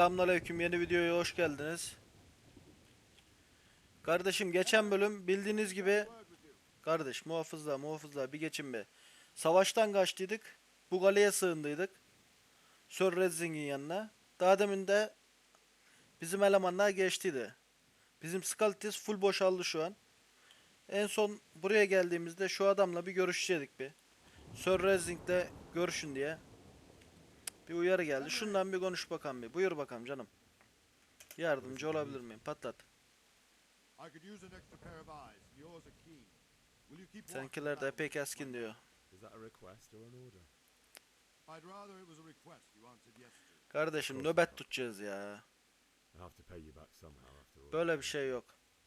Selamünaleyküm yeni videoya hoş geldiniz. Kardeşim geçen bölüm bildiğiniz gibi kardeş muhafızlar muhafızlar bir geçin be. Savaştan kaçtıydık. Bu kaleye sığındıydık. Sir Redzing'in yanına. Daha demin de bizim elemanlar geçtiydi. Bizim Skalitis full boşaldı şu an. En son buraya geldiğimizde şu adamla bir görüşecektik bir. Sir Redzing'le görüşün diye. Bir uyarı geldi. Şundan bir konuş bakalım bir. Buyur bakalım canım. Yardımcı olabilir miyim? Patlat. Seninkiler de epey keskin diyor. Kardeşim nöbet tutacağız ya. Böyle bir şey yok.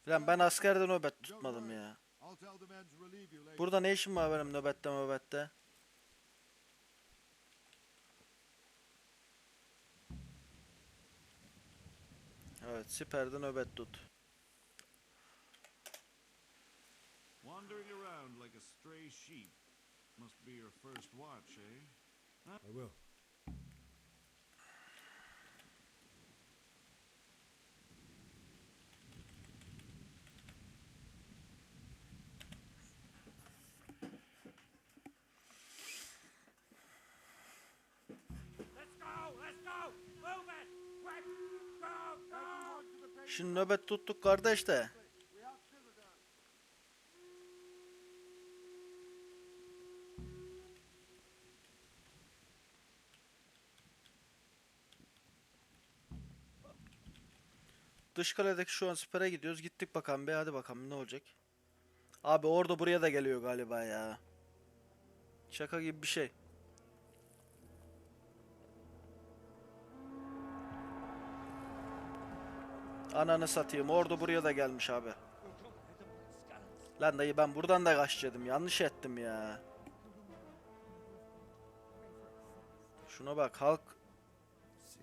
Lan ben askerde nöbet tutmadım ya. Burada ne işim var benim nöbette nöbette? Evet, siperde nöbet tut. Wandering around like a stray sheep. Must be your first watch, eh? I will. Şimdi nöbet tuttuk kardeş de. Dış kaledeki şu an sipere gidiyoruz. Gittik bakalım be hadi bakalım ne olacak. Abi orada buraya da geliyor galiba ya. Şaka gibi bir şey. Ananı satayım. Orada buraya da gelmiş abi. Lan dayı ben buradan da kaçacaktım. Yanlış ettim ya. Şuna bak halk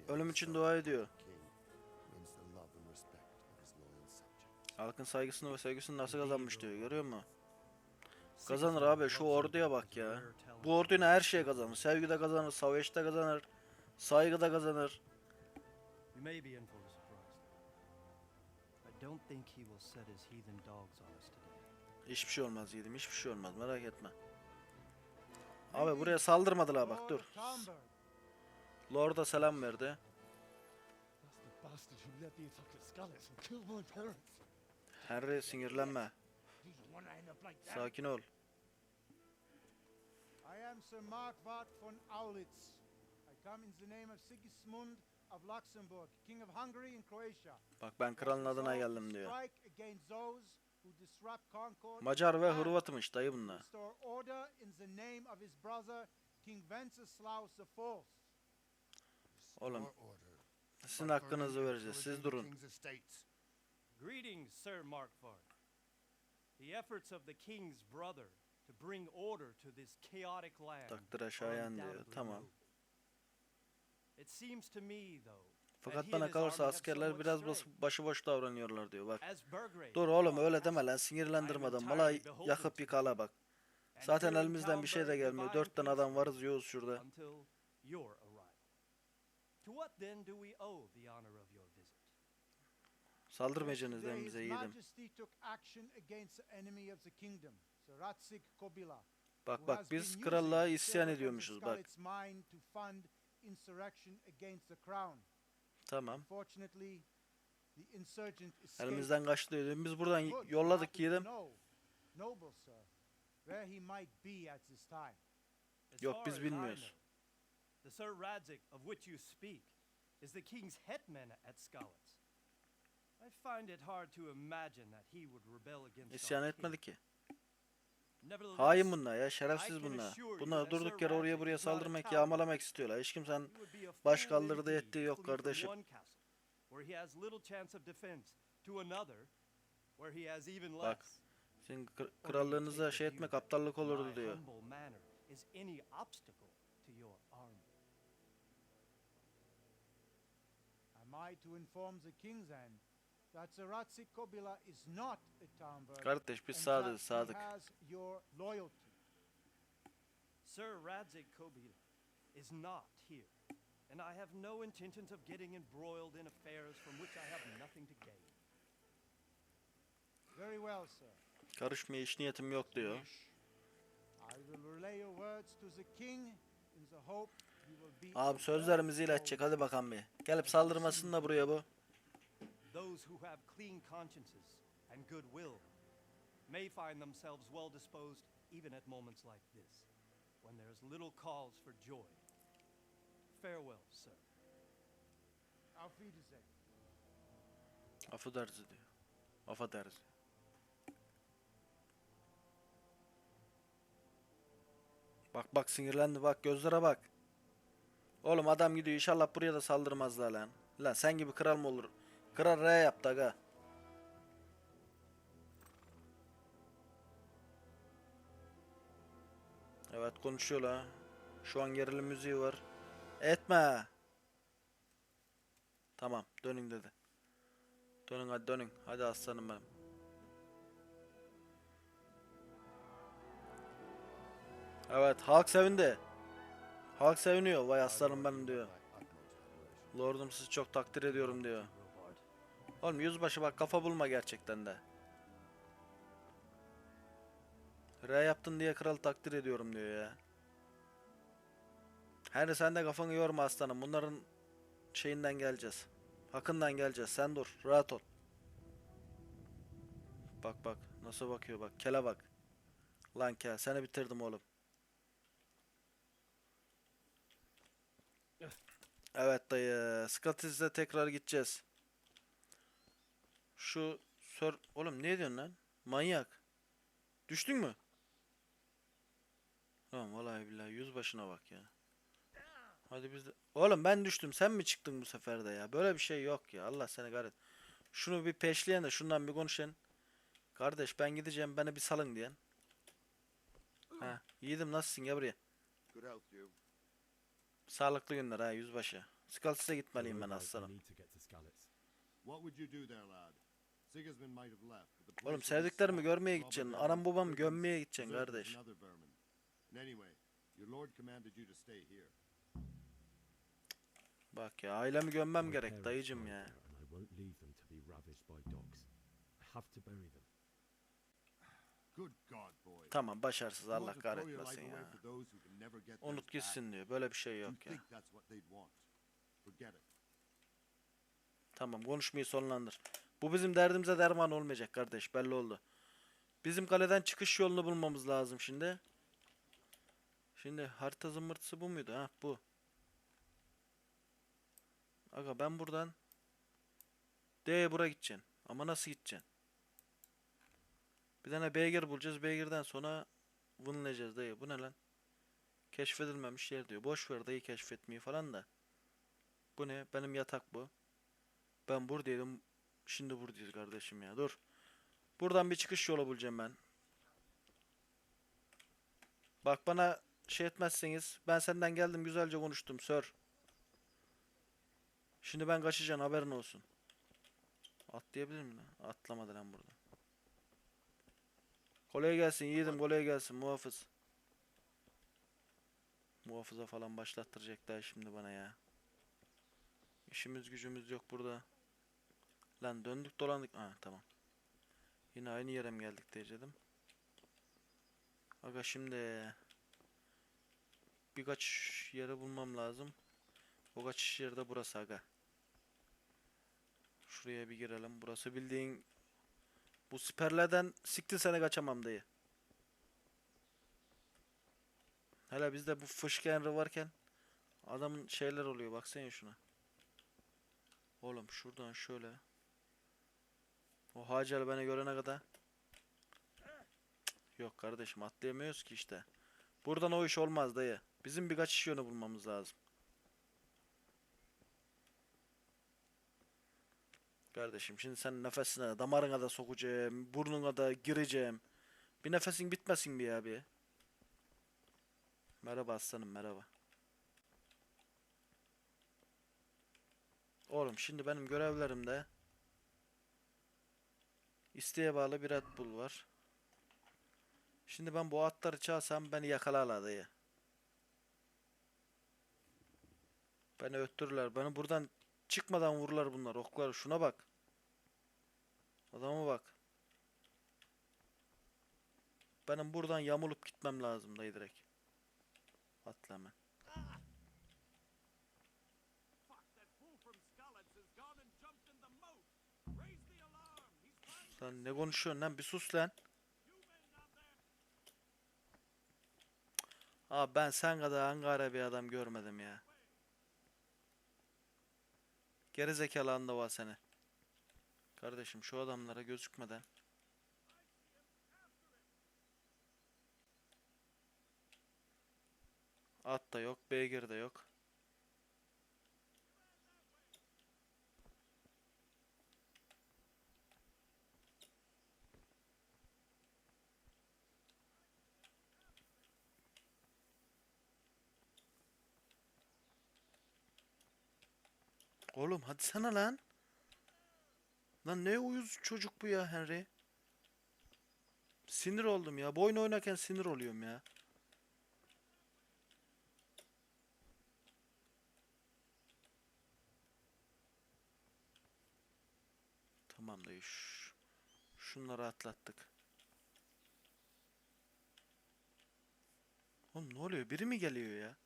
ölüm için dua ediyor. Halkın saygısını ve sevgisini nasıl kazanmış diyor. Görüyor musun? Kazanır abi şu orduya bak ya. Bu orduyla her şey kazanır. Sevgide kazanır, savaşta kazanır, saygıda kazanır. Don't think he will set his heathen dogs on us today. Hiçbir şey olmaz yedim. Hiçbir şey olmaz. Merak etme. Abi buraya saldırmadılar bak dur. Lord'a selam verdi. Henry sinirlenme. Sakin ol. I am Sir Markvart von Aulitz. I come in the name of Sigismund of Luxembourg, King of Hungary and Croatia. Bak ben kralın adına geldim diyor. Macar ve Hırvat'mış dayı bunlar. Oğlum sizin hakkınızı vereceğiz. Siz durun. Greetings, Sir Markvard. The efforts of the king's brother to bring order to this chaotic land Takdir are aşağıya diyor. Tamam. noble. It seems to me, though, Fakat bana kalırsa askerler biraz başıboş davranıyorlar diyor bak. Dur oğlum öyle deme lan sinirlendirme I am adam. Valla entirely beholden yakıp yıkala bak. Zaten elimizden bir şey de gelmiyor. Dört tane adam varız yiyoruz şurada. Saldırmayacaksınız lan bize yiğidim. Bak bak biz krallığa isyan ediyormuşuz bak. Tamam. Unfortunately, the insurgent escaped. Elimizden kaçtı diyor. Biz buradan yolladık happen to yiğidim. know, Noble sir, where he might be at this time. As Yok, biz bilmiyoruz. The Sir Radzik of which you speak is the king's hetman at Skalitz. I find it hard to imagine that he would rebel against İsyan etmedi king. ki. Hain bunlar ya. Şerefsiz bunlar. Bunlar durduk yere oraya buraya saldırmak, yağmalamak istiyorlar. Hiç kimsenin baş kaldırdığı ettiği yok kardeşim. Bak. Sizin krallığınıza şey etmek aptallık olurdu diyor. Am I to inform the king then Kardeş biz sadık. has your loyalty? Sir Radzik Kobila is not here. and I have no intentions of getting embroiled in affairs from which I have nothing to gain. Very well, sir. Karışmaya hiç niyetim yok diyor. I will relay your words to the king in the hope you will be. Abi sözlerimizi iletecek hadi bakalım bir. Gelip saldırmasın da buraya bu. Those who have clean consciences and good will may find themselves well disposed even at moments like this, when there is little cause for joy. Farewell, sir. Auf Wiedersehen. Affedersin diyor. Affedersin. Bak bak sinirlendi bak gözlere bak. Oğlum adam gidiyor inşallah buraya da saldırmazlar lan. Lan sen gibi kral mı olur? Kral R yaptı aga. Evet konuşuyorlar. Şu an gerilim müziği var. Etme. Tamam dönün dedi. Dönün hadi dönün. Hadi aslanım benim. Evet halk sevindi. Halk seviniyor. Vay aslanım benim diyor. Lordum sizi çok takdir ediyorum diyor. Oğlum yüzbaşı bak kafa bulma gerçekten de. R yaptın diye kral takdir ediyorum diyor ya. Hani sen de kafanı yorma aslanım. Bunların şeyinden geleceğiz. Hakkından geleceğiz. Sen dur. Rahat ol. Bak bak. Nasıl bakıyor bak. Kele bak. Lan kel. Seni bitirdim oğlum. Evet dayı. Scottice'de tekrar gideceğiz. Şu sör... Oğlum ne diyorsun lan? Manyak. Düştün mü? Tamam vallahi billahi yüz başına bak ya. Hadi biz de... Oğlum ben düştüm. Sen mi çıktın bu sefer de ya? Böyle bir şey yok ya. Allah seni kahret. Şunu bir peşleyen de şundan bir konuşun. Kardeş ben gideceğim. Beni bir salın diyen. Ha, yiğidim nasılsın gel buraya. Good health, you. Sağlıklı günler ha yüzbaşı. Skalsis'e gitmeliyim ben aslanım. What would you do there, lad? Oğlum sevdiklerimi görmeye gideceksin. Anam babam gömmeye gideceksin kardeş. Bak ya ailemi gömmem gerek dayıcım ya. Tamam want Allah kahretmesin ya. Unut gitsin diyor. Böyle bir şey yok ya. Tamam konuşmayı sonlandır. Bu bizim derdimize derman olmayacak kardeş belli oldu. Bizim kaleden çıkış yolunu bulmamız lazım şimdi. Şimdi harita zımbırtısı bu muydu? Ha bu. Aga ben buradan D'ye bura gideceksin. Ama nasıl gideceksin? Bir tane beygir bulacağız. Beygirden sonra vınlayacağız dayı. Bu ne lan? Keşfedilmemiş yer diyor. Boş ver dayı keşfetmeyi falan da. Bu ne? Benim yatak bu. Ben buradaydım. Şimdi buradayız kardeşim ya. Dur. Buradan bir çıkış yolu bulacağım ben. Bak bana şey etmezseniz ben senden geldim güzelce konuştum sir. Şimdi ben kaçacağım haberin olsun. Atlayabilir miyim lan? Atlamadı lan burada. Kolay gelsin yiğidim kolay gelsin muhafız. Muhafıza falan başlattıracak daha şimdi bana ya. İşimiz gücümüz yok burada. Lan döndük dolandık. Ha tamam. Yine aynı yere mi geldik diyeceğim. Aga şimdi birkaç yere bulmam lazım. O kaçış yeri de burası aga. Şuraya bir girelim. Burası bildiğin bu siperlerden siktir sene kaçamam dayı. Hele bizde bu fışkı emri varken adamın şeyler oluyor baksana şuna. Oğlum şuradan şöyle. O Hacer beni görene kadar. Yok kardeşim atlayamıyoruz ki işte. Buradan o iş olmaz dayı. Bizim bir kaçış yönü bulmamız lazım. Kardeşim şimdi sen nefesine, damarına da sokacağım, burnuna da gireceğim. Bir nefesin bitmesin bir abi. Merhaba aslanım merhaba. Oğlum şimdi benim görevlerimde isteğe bağlı bir Red Bull var. Şimdi ben bu atları çalsam beni yakalarlar dayı. Beni öttürürler. Beni buradan çıkmadan vururlar bunlar. Oklar. Şuna bak. Adama bak. Benim buradan yamulup gitmem lazım dayı direkt. Atla hemen. Fuck, that fool from Skalitz has gone and jumped in the moat. Raise the alarm. He's trying Lan ne konuşuyorsun lan? Bir sus lan. Abi ben sen kadar Ankara bir adam görmedim ya. Gerizekalı anda var seni. Kardeşim şu adamlara gözükmeden. At da yok, beygir de yok. Oğlum hadi sana lan. Lan ne uyuz çocuk bu ya Henry. Sinir oldum ya. Bu oynarken sinir oluyorum ya. Tamam dayı. Şunları atlattık. Oğlum ne oluyor? Biri mi geliyor ya?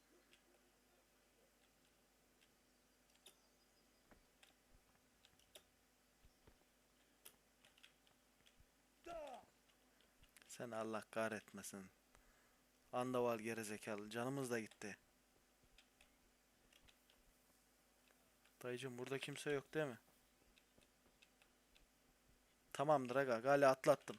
Sen Allah kahretmesin. Andaval gerizekalı. Canımız da gitti. Dayıcım burada kimse yok değil mi? Tamamdır aga. Gali atlattım.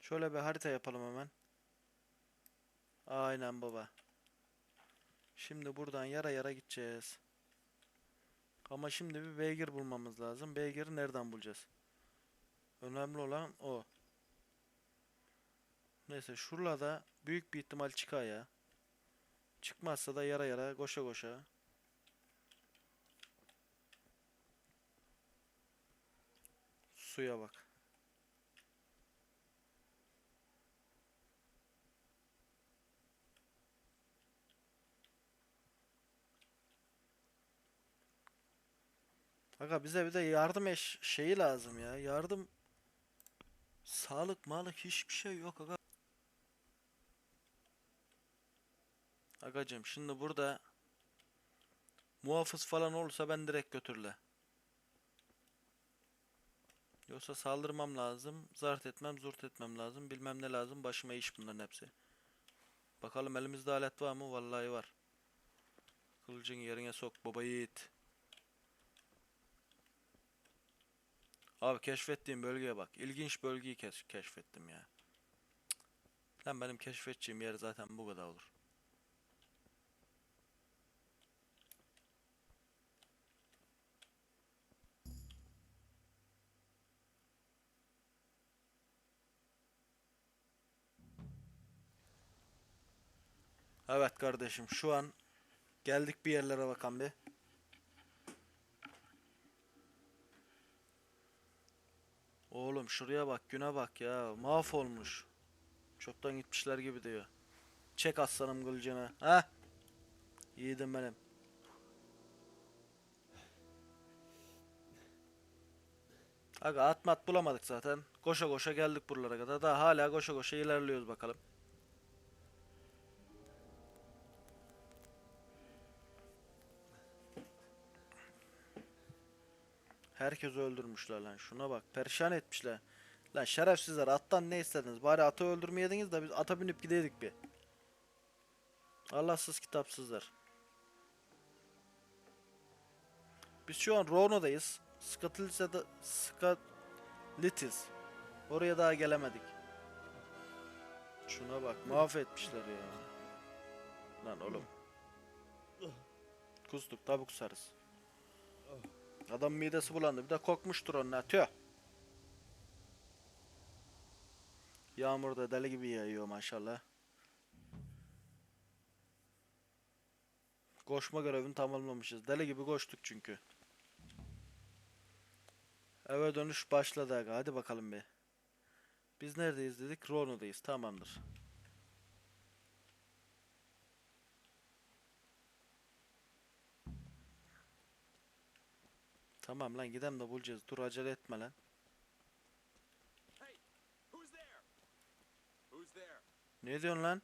Şöyle bir harita yapalım hemen. Aynen baba. Şimdi buradan yara yara gideceğiz. Ama şimdi bir beygir bulmamız lazım. Beygiri nereden bulacağız? Önemli olan o. Neyse şurada büyük bir ihtimal çıkar ya. Çıkmazsa da yara yara koşa koşa. Suya bak. Aga bize bir de yardım eş şeyi lazım ya. Yardım sağlık malık hiçbir şey yok aga. Agacım şimdi burada muhafız falan olursa ben direkt götürle. Yoksa saldırmam lazım, zart etmem, zurt etmem lazım, bilmem ne lazım, başıma iş bunların hepsi. Bakalım elimizde alet var mı? Vallahi var. Kılıcın yerine sok baba yiğit. Abi keşfettiğim bölgeye bak. İlginç bölgeyi keş keşfettim ya. Lan benim keşfedeceğim yer zaten bu kadar olur. Evet kardeşim şu an geldik bir yerlere bakan bir. Oğlum şuraya bak güne bak ya mahvolmuş. Çoktan gitmişler gibi diyor. Çek aslanım kılıcını. Ha? Yiğidim benim. Aga atmat bulamadık zaten. Koşa koşa geldik buralara kadar. Daha hala koşa koşa ilerliyoruz bakalım. Herkes öldürmüşler lan. Şuna bak. Perişan etmişler. Lan şerefsizler attan ne istediniz? Bari atı öldürmeyeydiniz de biz ata binip gideydik bir. Allahsız kitapsızlar. Biz şu an Rono'dayız. Skatlisa'da Skatlitis. Oraya daha gelemedik. Şuna bak mahvetmişler ya. Lan oğlum. Kustuk tabi kusarız. Adam midesi bulandı. Bir de kokmuştur onun tüh. Yağmur da deli gibi yağıyor maşallah. Koşma görevini tamamlamışız. Deli gibi koştuk çünkü. Eve dönüş başladı aga. Hadi bakalım bir. Biz neredeyiz dedik? Rono'dayız. Tamamdır. Tamam lan gidem de bulacağız. Dur acele etme lan. Ne diyorsun lan?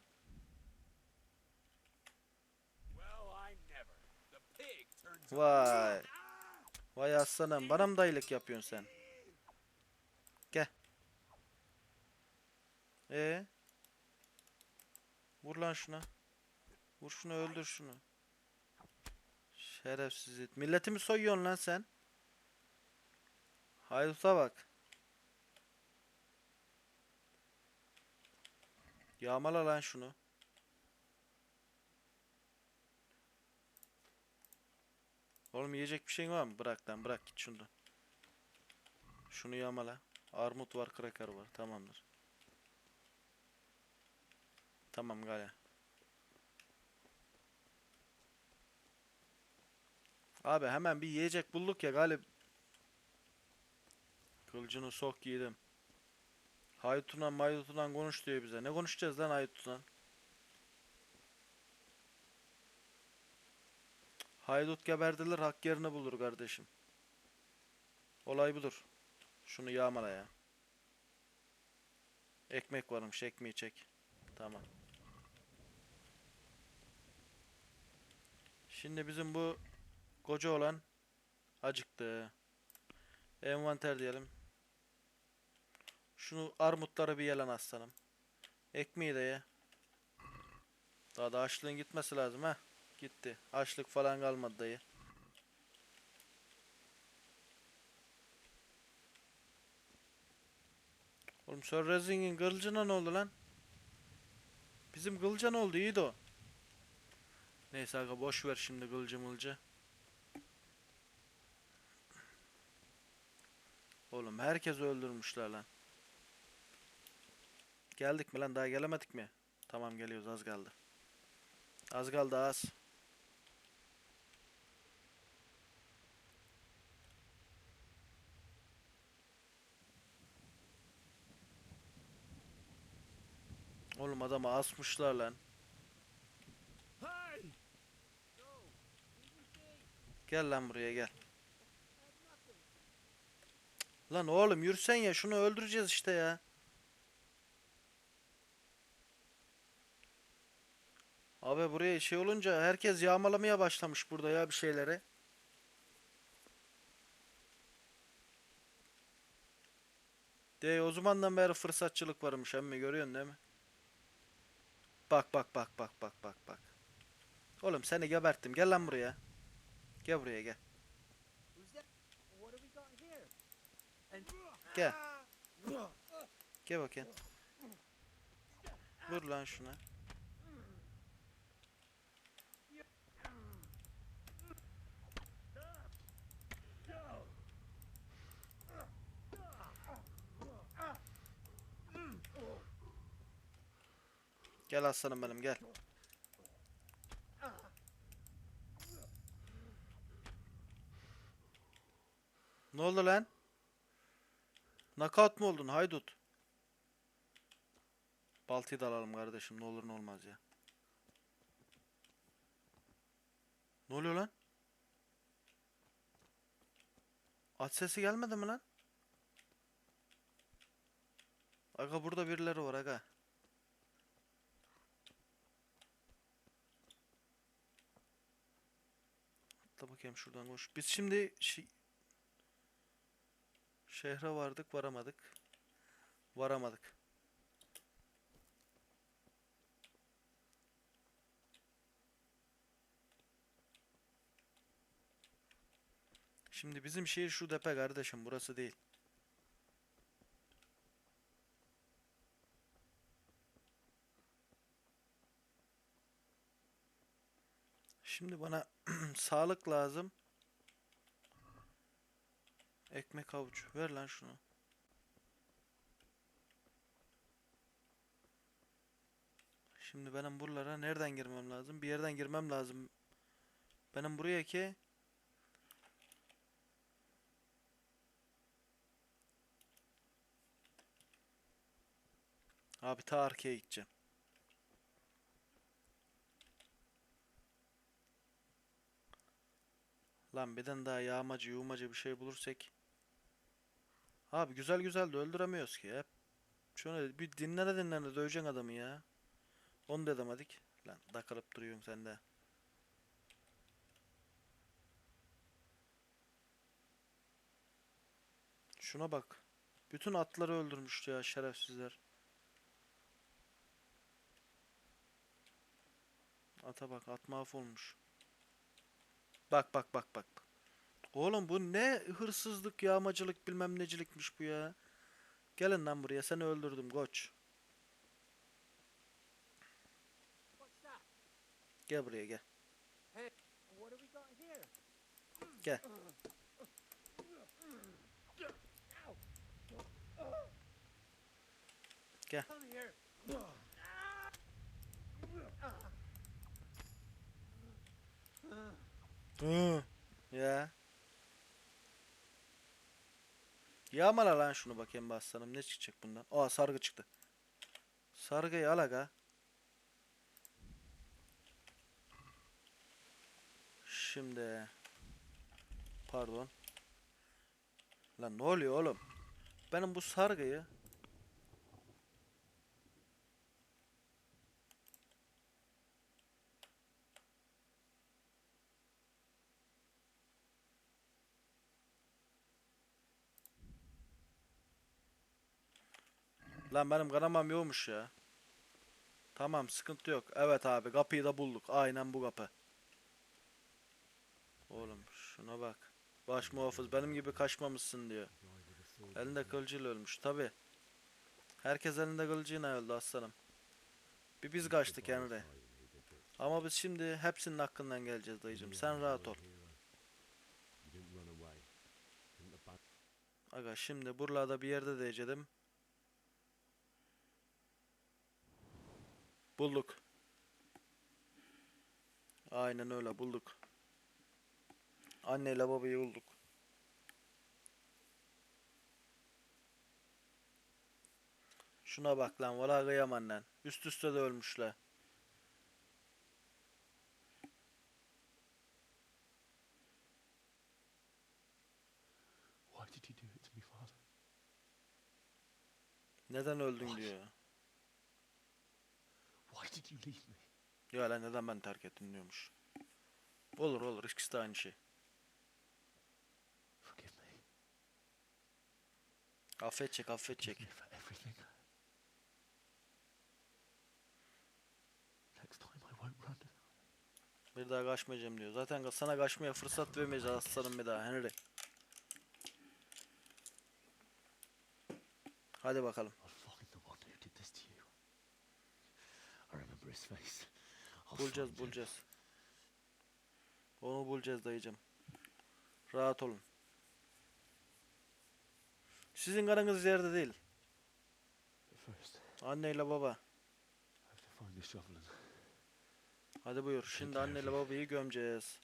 Vay. Vay aslanım. Bana mı dayılık yapıyorsun sen? Gel. Ee? Vur lan şuna. Vur şunu öldür şunu. Şerefsiz it. Milletimi soyuyorsun lan sen. Hayduta bak. Yağmala lan şunu. Oğlum yiyecek bir şeyin var mı? Bırak lan bırak git şundan. Şunu yağmala. Armut var, kraker var. Tamamdır. Tamam gale. Abi hemen bir yiyecek bulduk ya galip. Kılıcını sok yedim. Haydutundan maydutundan konuş diyor bize. Ne konuşacağız lan haydutundan? Haydut geberdiler hak yerini bulur kardeşim. Olay budur. Şunu yağmala ya. Ekmek varmış ekmeği çek. Tamam. Şimdi bizim bu koca olan acıktı. Envanter diyelim. Şunu armutları bir yelen aslanım. Ekmeği de ye. Daha da açlığın gitmesi lazım ha. Gitti. Açlık falan kalmadı dayı. Oğlum Sir Rezing'in kılıcına ne oldu lan? Bizim kılıca ne oldu? İyiydi o. Neyse aga boş ver şimdi kılıcı mılıcı. Oğlum herkes öldürmüşler lan. Geldik mi lan? Daha gelemedik mi? Tamam geliyoruz az kaldı. Az kaldı az. Oğlum adamı asmışlar lan. Gel lan buraya gel. Lan oğlum yürüsen ya şunu öldüreceğiz işte ya. Abi buraya şey olunca herkes yağmalamaya başlamış burada ya bir şeyleri. De o zamandan beri fırsatçılık varmış emmi görüyorsun değil mi? Bak bak bak bak bak bak bak. Oğlum seni geberttim gel lan buraya. Gel buraya gel. Gel. Gel bakayım. Vur lan şuna. Gel aslanım benim gel. Ne oldu lan? Knockout mu oldun haydut? Baltayı da alalım kardeşim ne olur ne olmaz ya. Ne oluyor lan? At sesi gelmedi mi lan? Aga burada birileri var aga. Atla bakayım şuradan koş. Biz şimdi şi- şehre vardık varamadık. Varamadık. Şimdi bizim şehir şu tepe kardeşim burası değil. Şimdi bana sağlık lazım. Ekmek havuç. Ver lan şunu. Şimdi benim buralara nereden girmem lazım? Bir yerden girmem lazım. Benim buraya ki Abi ta arkaya gideceğim. Lan birden daha yağmacı yuğmacı bir şey bulursak. Abi güzel güzel de öldüremiyoruz ki hep. Şöyle bir dinlene dinlene döveceksin adamı ya. Onu da edemedik. Lan takılıp duruyorsun sen de. Şuna bak. Bütün atları öldürmüştü ya şerefsizler. Ata bak at mahvolmuş. Bak bak bak bak. Oğlum bu ne hırsızlık yağmacılık bilmem necilikmiş bu ya. Gelin lan buraya seni öldürdüm koç. Gel buraya gel. Gel. Gel. Come here. Hı. Ya. Yağmala lan şunu bakayım bir aslanım. Ne çıkacak bundan? Aa sargı çıktı. Sargıyı al aga. Şimdi. Pardon. Lan ne oluyor oğlum? Benim bu sargıyı Lan benim kanamam yokmuş ya. Tamam sıkıntı yok. Evet abi kapıyı da bulduk. Aynen bu kapı. Oğlum şuna bak. Baş muhafız benim gibi kaçmamışsın diyor. Elinde kılıcıyla ölmüş tabi. Herkes elinde kılıcıyla öldü aslanım. Bir biz kaçtık Henry. Ama biz şimdi hepsinin hakkından geleceğiz dayıcım. Sen rahat ol. Aga şimdi buralarda bir yerde diyeceğim. Bulduk. Aynen öyle bulduk. Anneyle babayı bulduk. Şuna bak lan valla kıyamam lan. Üst üste de ölmüşler. Neden öldün diyor. Did you leave me? Ya lan neden ben terk ettim diyormuş. Olur olur ikisi de aynı şey. Forgive me. Affedecek affedecek. Forgive me for everything. Next time I won't run. Bir daha kaçmayacağım diyor. Zaten sana kaçmaya fırsat vermeyeceğiz aslanım bir daha Henry. Hadi bakalım. I'll find the one who did this to you. I'll Bulacağız bulacağız. Onu bulacağız dayıcım. Rahat olun. Sizin karınız yerde değil. Anneyle baba. Hadi buyur. Şimdi anneyle babayı gömeceğiz.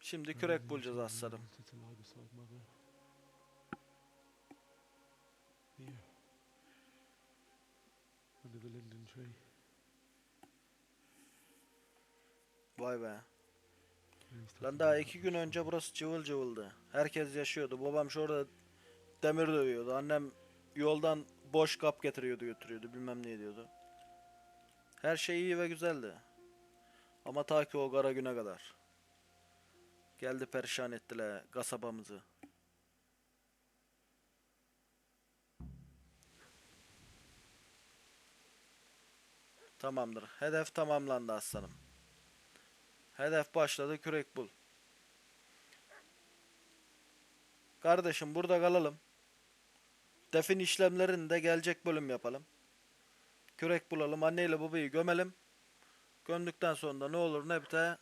Şimdi kürek bulacağız aslanım. The linden tree. Vay be. Lan daha iki gün önce burası cıvıl cıvıldı. Herkes yaşıyordu. Babam şurada demir dövüyordu. Annem yoldan boş kap getiriyordu götürüyordu. Bilmem ne diyordu. Her şey iyi ve güzeldi. Ama ta ki o kara güne kadar. Geldi perişan ettiler kasabamızı. Tamamdır. Hedef tamamlandı aslanım. Hedef başladı kürek bul. Kardeşim burada kalalım. Defin işlemlerini de gelecek bölüm yapalım. Kürek bulalım. Anneyle babayı gömelim. Gömdükten sonra da ne olur ne biter.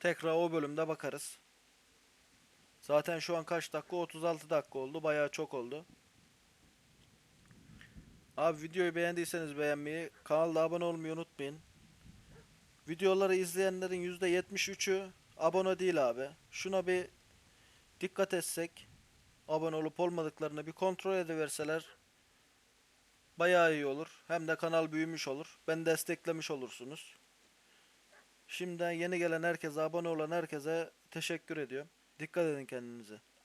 Tekrar o bölümde bakarız. Zaten şu an kaç dakika? 36 dakika oldu. Bayağı çok oldu. Abi videoyu beğendiyseniz beğenmeyi, kanalda abone olmayı unutmayın. Videoları izleyenlerin %73'ü abone değil abi. Şuna bir dikkat etsek, abone olup olmadıklarını bir kontrol ediverseler bayağı iyi olur. Hem de kanal büyümüş olur. Ben desteklemiş olursunuz. Şimdiden yeni gelen herkese, abone olan herkese teşekkür ediyorum. Dikkat edin kendinize.